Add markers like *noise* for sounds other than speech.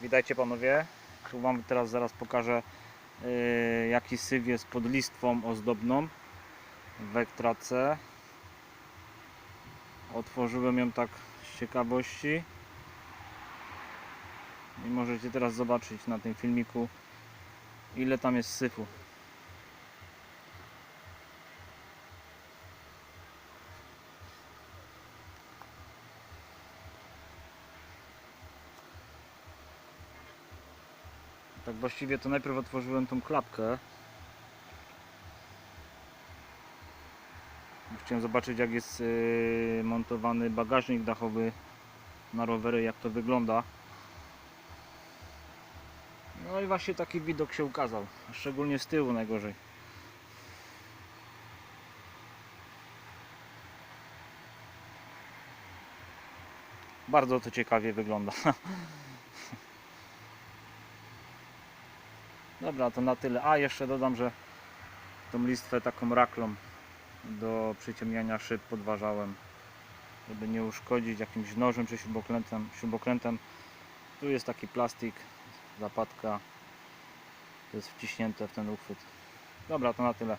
Witajcie panowie. Tu wam teraz zaraz pokażę yy, jaki syf jest pod listwą ozdobną w Wektrace. Otworzyłem ją tak z ciekawości. I możecie teraz zobaczyć na tym filmiku ile tam jest syfu. Tak właściwie to najpierw otworzyłem tą klapkę. Chciałem zobaczyć jak jest yy, montowany bagażnik dachowy na rowery, jak to wygląda. No i właśnie taki widok się ukazał, szczególnie z tyłu najgorzej. Bardzo to ciekawie wygląda. *laughs* Dobra, to na tyle. A jeszcze dodam, że tą listwę taką raklą do przyciemniania szyb podważałem, żeby nie uszkodzić jakimś nożem czy śrubokrętem. śrubokrętem. Tu jest taki plastik, zapadka, to jest wciśnięte w ten uchwyt. Dobra, to na tyle.